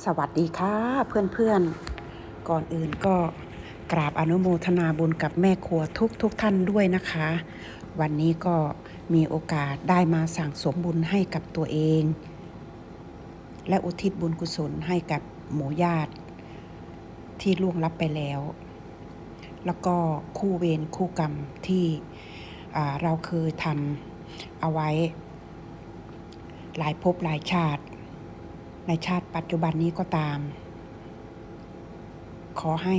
สวัสดีค่ะเพื่อนๆ ก่อนอื่นก็กราบอนุโมทนาบุญกับแม่ครัวทุกทุกท่านด้วยนะคะ วันนี้ก็มีโอกาสได้มาสั่งสมบุญให้กับตัวเอง และอุทิศบุญกุศลให้กับหมู่ญาติ ที่ล่วงลับไปแล้ว แล้วก็คู่เวรคู่กรรมที่เราเคยทำเอาไว้ หลายภพหลายชาติ ในชาติปัจจุบันนี้ก็ตาม ขอให้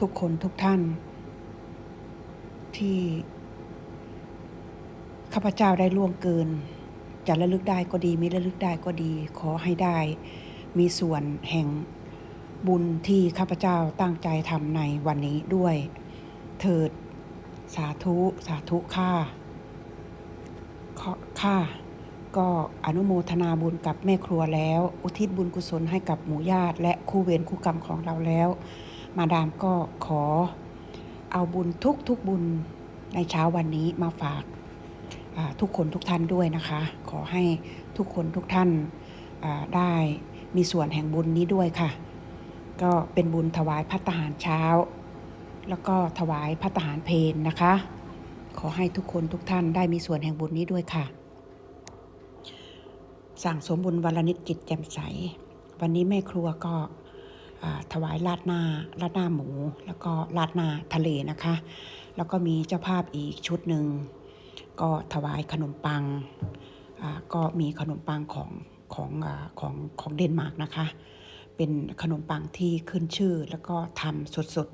ทุกคนทุกท่าน ที่ข้าพเจ้าได้ล่วงเกิน จะระลึกได้ก็ดีไม่ระลึกได้ก็ดี ขอให้ได้มีส่วนแห่งบุญที่ข้าพเจ้าตั้งใจทำในวันนี้ด้วย เถิดสาธุ สาธุ ค่ะขอค่ะ ก็อนุโมทนาบุญกับแม่ครัวแล้ว อุทิศบุญกุศลให้กับหมู่ญาติและคู่เวรคู่กรรมของเราแล้ว มาดามก็ขอ เอาบุญทุกทุกบุญในเช้าวันนี้มาฝากทุกคนทุกท่านด้วยนะคะ ขอให้ทุกคนทุกท่านได้มีส่วนแห่งบุญนี้ด้วยค่ะ ก็เป็นบุญถวายพัตหารเช้า แล้วก็ถวายพัตหารเพลนะคะ ขอให้ทุกคนทุกท่านได้มีส่วนแห่งบุญนี้ด้วยค่ะ สั่งสมบุญวันละนิดจิตแจ่มใส วันนี้แม่ครัวก็ถวายราดหน้าราดหน้าหมู แล้วก็ราดหน้าทะเลนะคะ แล้วก็มีเจ้าภาพอีกชุดหนึ่งก็ถวายขนมปังก็มีขนมปังของของอของของเดนมาร์กนะคะ เป็นขนมปังที่ขึ้นชื่อแล้วก็ทำสด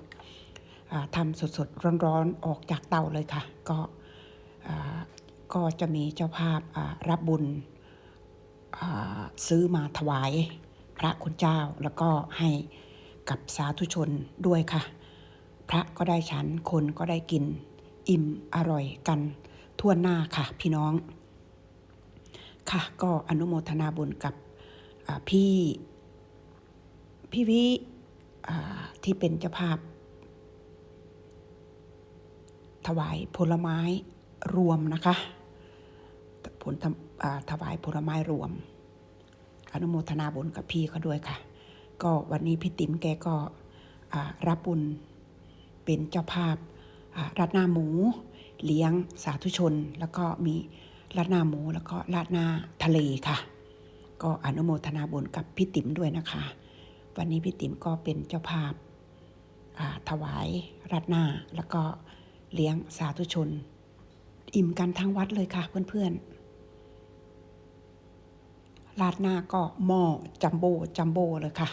ๆทำสดๆร้อนๆออกจากเตาเลยค่ะ ก็ก็จะมีเจ้าภาพรับบุญ ซื้อมาถวายพระคุณเจ้าแล้วก็ให้กับสาธุชนด้วยค่ะ พระก็ได้ฉันคนก็ได้กินอิ่มอร่อยกันทั่วหน้าค่ะ พี่น้อง ค่ะก็อนุโมทนาบุญกับพี่พี่วิที่เป็นเจ้าภาพ ถวายผลไม้รวมนะคะผลถวายผลไม้รวม อนุโมทนาบุญกับพี่เขาด้วยค่ะ ก็วันนี้พี่ติ๋มแกก็รับบุญเป็นเจ้าภาพราดหน้าหมู เลี้ยงสาธุชน แล้วก็มีราดหน้าหมู แล้วก็ราดหน้าทะเลค่ะ ก็อนุโมทนาบุญกับพี่ติ๋มด้วยนะคะ วันนี้พี่ติ๋มก็เป็นเจ้าภาพถวายราดหน้าแล้วก็เลี้ยงสาธุชน อิ่มกันทั้งวัดเลยค่ะเพื่อนๆ ราดหน้าก็หม้อจัมโบ้จัมโบ้เลยค่ะ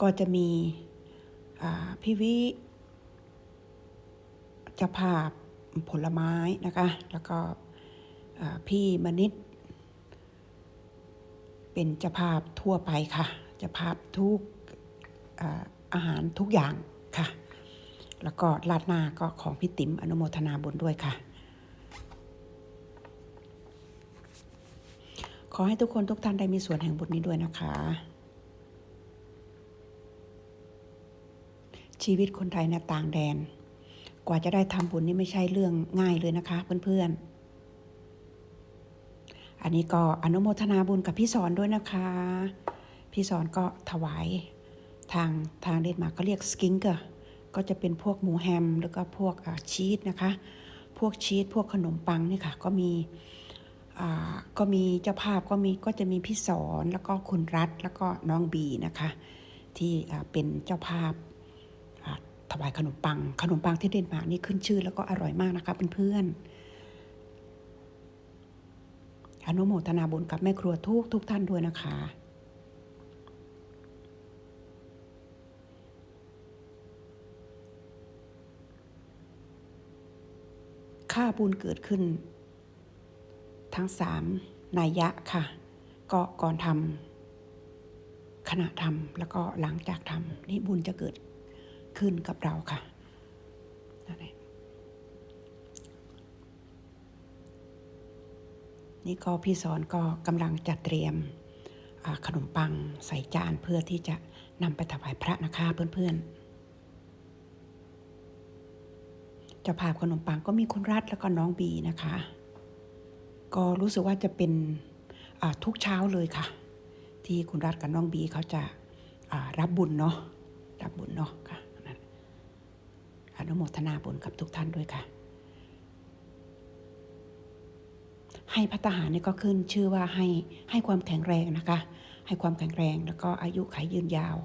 ก็จะมีพี่วิจ้าภาพผลไม้นะคะ แล้วก็พี่มณิษเป็นเจ้าภาพทั่วไปค่ะเจ้าภาพทุกอาอาหารทุกอย่างค่ะ แล้วก็ราดหน้าก็ของพี่ติ๋มอนุโมทนาบุญด้วยค่ะ ขอให้ทุกคนทุกท่านได้มีส่วนแห่งบุญนี้ด้วยนะคะ ชีวิตคนไทยนะต่างแดน กว่าจะได้ทำบุญนี่ไม่ใช่เรื่องง่ายเลยนะคะเพื่อนๆ อันนี้ก็อนุโมทนาบุญกับพี่สอนด้วยนะคะ พี่สอนก็ถวายทางทางเดนมาร์กก็เรียกสกิงเกอร์ก็จะเป็นพวกหมูแฮม แล้วก็พวกชีสนะคะ พวกชีสพวกขนมปังนี่ค่ะ ก็มี ก็มีเจ้าภาพก็มีก็จะมีพี่สอนแล้วก็คุณรัฐแล้วก็น้องบีนะคะ ที่เป็นเจ้าภาพอ่าถวายขนมปัง ขนมปังที่เดนมาร์กนี่ขึ้นชื่อแล้วก็อร่อยมากนะคะเพื่อนๆอนุโมทนาบุญกับแม่ครัวทุกทุกท่านด้วยนะคะค่าบุญเกิดขึ้น ทั้งสามนัยยะค่ะ ก็ก่อนทำขณะทำแล้วก็หลังจากทำนี่บุญจะเกิดขึ้นกับเราค่ะนี่ก็พี่สอนก็กำลังจัดเตรียมขนมปังใส่จานเพื่อที่จะนำไปถวายพระนะคะเพื่อนๆจ้าภาพขนมปังก็มีคุณรัฐแล้วก็น้องบีนะคะ ก็รู้สึกว่าจะเป็นทุกเช้าเลยค่ะ ที่คุณรัฐกับน้องบีเขาจะารับบุญเนาะรับบุญเนาะค่ะอนุโมทนาบุญกับทุกท่านด้วยค่ะ ให้พัฒหารนี่ก็ขึ้นชื่อว่าให้ให้ความแข็งแรงนะคะ ให้ความแข็งแรงแล้วก็อายุขัยยืนยาว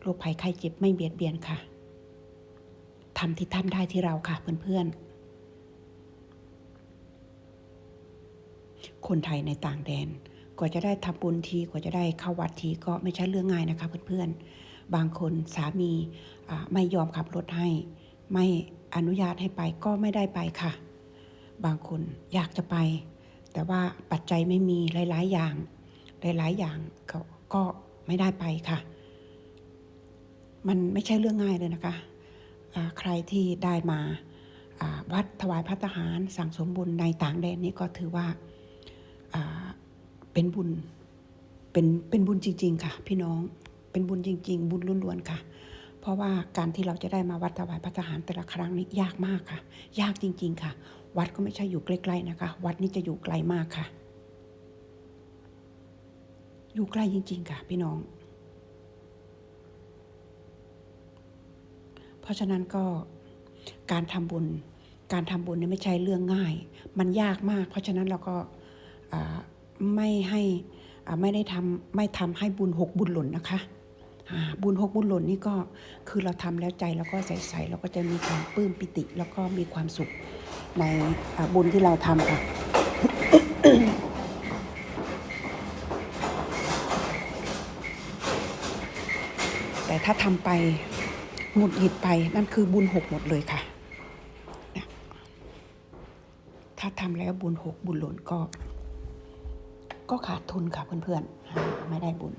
โรคภัยไข้เจ็บไม่เบียดเบียนค่ะทำที่ท่านได้ที่เราค่ะเพื่อนๆ คนไทยในต่างแดนกว่าจะได้ทำบุญทีกว่าจะได้เข้าวัดทีก็ไม่ใช่เรื่องง่ายนะคะเพื่อนๆ บางคนสามีไม่ยอมขับรถให้ ไม่อนุญาตให้ไปก็ไม่ได้ไปค่ะ บางคนอยากจะไป แต่ว่าปัจจัยไม่มีหลายๆอย่าง หลายๆอย่างก็ก็ไม่ได้ไปค่ะ มันไม่ใช่เรื่องง่ายเลยนะคะอ่าใครที่ได้มาวัดถวายพัฒหารสั่งสมบุญในต่างแดนนี้ก็ถือว่า เป็นบุญ เป็นเป็นบุญจริง ๆ ค่ะ พี่น้องเป็นบุญจริง ๆ บุญล้วนๆค่ะ เพราะว่าการที่เราจะได้มาวัดถวายพัฒหารแต่ละครั้งนี้ยากมากค่ะ ยากจริง ๆ ค่ะ วัดก็ไม่ใช่อยู่ใกล้ๆนะคะ วัดนี้จะอยู่ไกลมากค่ะ อยู่ใกล้จริง ๆ ค่ะ พี่น้องเพราะฉะนั้นก็การทำบุญ การทำบุญเนี่ยไม่ใช่เรื่องง่าย มันยากมาก เพราะฉะนั้นเราก็อ่า ไม่ให้ไม่ได้ทำไม่ทำให้บุญหกบุญหล่นนะคะบุญหกบุญหล่นนี่ก็คือเราทำแล้วใจเราก็ใสๆเราก็จะมีความปลื้มปิติ แล้วก็มีความสุขในบุญที่เราทำค่ะแต่ถ้าทำไปหงุดหงิดไปนั่นคือบุญหกหมดเลยค่ะ ถ้าทำแล้วบุญหกบุญหล่นก็ ก็ขาดทุนค่ะเพื่อนๆไม่ได้บุญ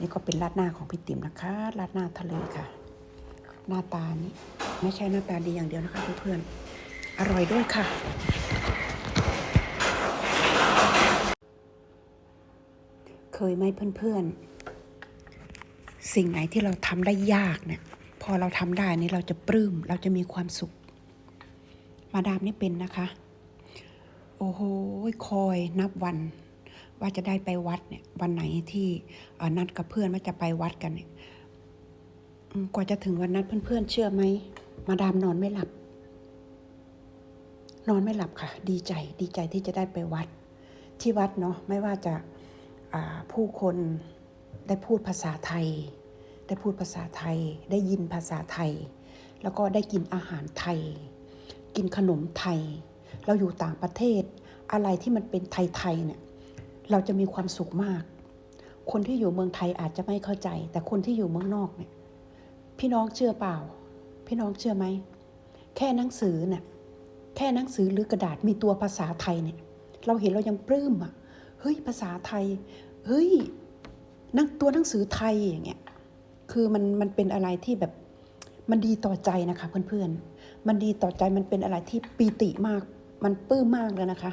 นี่ก็เป็นราดหน้าของพี่ติ๋มนะคะราดหน้าทะเลค่ะ หน้าตานี่ไม่ใช่หน้าตาดีอย่างเดียวนะคะเพื่อนๆอร่อยด้วยค่ะเคยไหมเพื่อนๆ สิ่งไหนที่เราทำได้ยากเนี่ย พอเราทำได้นี่เราจะปลื้ม เราจะมีความสุข มาดามนี่เป็นนะคะ อ้โหคอยนับวัน ว่าจะได้ไปวัดเนี่ยวันไหนที่นัดกับเพื่อนว่าจะไปวัดกันเนี่ยกว่าจะถึงวันนัดเพื่อนๆเชื่อไหมมาดามนอนไม่หลับ นอนไม่หลับค่ะ ดีใจดีใจที่จะได้ไปวัด ที่วัดเนาะไม่ว่าจะาผู้คนได้พูดภาษาไทย ได้พูดภาษาไทย ได้ยินภาษาไทย แล้วก็ได้กินอาหารไทย กินขนมไทย เราอยู่ต่างประเทศ อะไรที่มันเป็นไทยๆเนี่ยเราจะมีความสุขมาก คนที่อยู่เมืองไทยอาจจะไม่เข้าใจ แต่คนที่อยู่เมืองนอกเนี่ย พี่น้องเชื่อเปล่า พี่น้องเชื่อไหมแค่หนังสือเนี่ย แค่หนังสือหรือกระดาษมีตัวภาษาไทยเนี่ย เราเห็นเรายังปลื้มอะเฮ้ยภาษาไทยเฮ้ยนังตัวหนังสือไทยอย่างเงี้ยคือมันมันเป็นอะไรที่แบบมันดีต่อใจนะคะเพื่อนๆ มันดีต่อใจมันเป็นอะไรที่ปีติมาก มันปื้มมากเลยนะคะ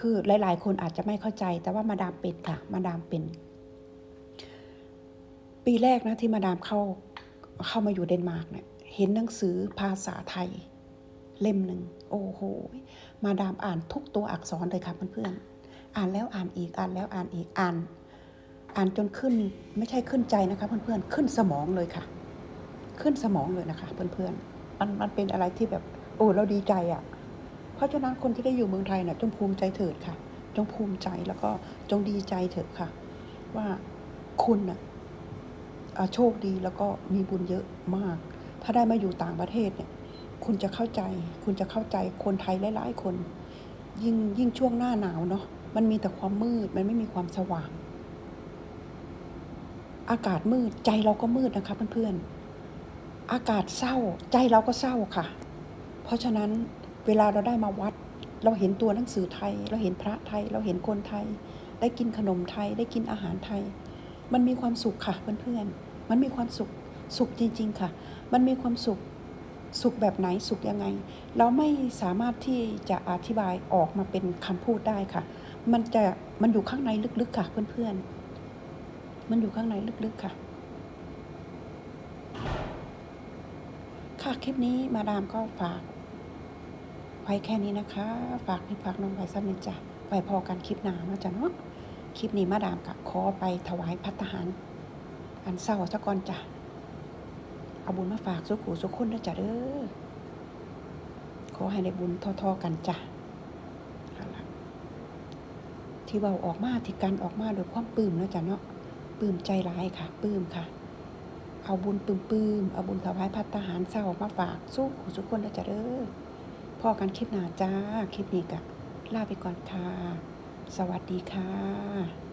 คือหลาย ๆ คนอาจจะไม่เข้าใจ แต่ว่ามาดามเป็นค่ะ มาดามเป็น ปีแรกนะที่มาดามเข้าเข้ามาอยู่เดนมาร์กเนี่ย เห็นหนังสือภาษาไทย เล่มหนึ่ง โอ้โห มาดามอ่านทุกตัวอักษรเลยค่ะเพื่อนๆ อ่านแล้วอ่านอีก อ่านแล้วอ่านอีก อ่าน อ่านจนขึ้น ไม่ใช่ขึ้นใจนะคะเพื่อนๆ ขึ้นสมองเลยค่ะ ขึ้นสมองเลยนะคะ เพื่อนๆ มันมันเป็นอะไรที่แบบ โอ้เราดีใจอะ่ะ เพราะฉะนั้นคนที่ได้อยู่เมืองไทยน่ะจงภูมิใจเถิดค่ะ จงภูมิใจแล้วก็จงดีใจเถิดค่ะ ว่าคุณน่ะอ่าโชคดีแล้วก็มีบุญเยอะมาก ถ้าได้มาอยู่ต่างประเทศเนี่ย คุณจะเข้าใจ คุณจะเข้าใจคนไทยหลายๆคน ยิ่งยิ่งช่วงหน้าหนาวเนาะมันมีแต่ความมืดมันไม่มีความสว่าง อากาศมืดใจเราก็มืดนะคะเพื่อนๆอากาศเศร้าใจเราก็เศร้าค่ะ เพราะฉะนั้น เวลาเราได้มาวัด เราเห็นตัวหนังสือไทย เราเห็นพระไทย เราเห็นคนไทย ได้กินขนมไทย ได้กินอาหารไทย มันมีความสุขค่ะเพื่อนๆ มันมีความสุข สุขจริง ๆ ค่ะ มันมีความสุข สุขแบบไหน สุขยังไง เราไม่สามารถที่จะอธิบายออกมาเป็นคำพูดได้ค่ะ มันจะ มันอยู่ข้างในลึกๆค่ะเพื่อนๆ มันอยู่ข้างในลึกๆค่ะค่ะ คลิปนี้มาดามก็ฝาก ไว้แค่นี้นะคะ ฝากพี่ฝากน้องไว้ซ้ำนึงจ้ะไว้พอกันคลิปหนาเนาะจ้ะเนาะคลิปนี้มาดามกับขอไปถวายพัตตาหารอันเศร้าซะก่อนจ้ะเอาบุญมาฝากสุขูสุขคนด้วยจ้ะเด้อขอให้ได้บุญทอๆกันจ้ะที่เบาออกมาที่กันออกมาโดยความปลื้มนะจ้ะเนาะปลื้มใจร้ายค่ะปลื้มค่ะ เอาบุญปลื้มเอาบุญถวายพัตตาหารเศร้ามาฝากสู้ขู่สุขคนด้วยจ้ะเด้อ พอกันคลิปหน้าจ้า คลิปนี้กะลาไปก่อนค่ะ สวัสดีค่ะ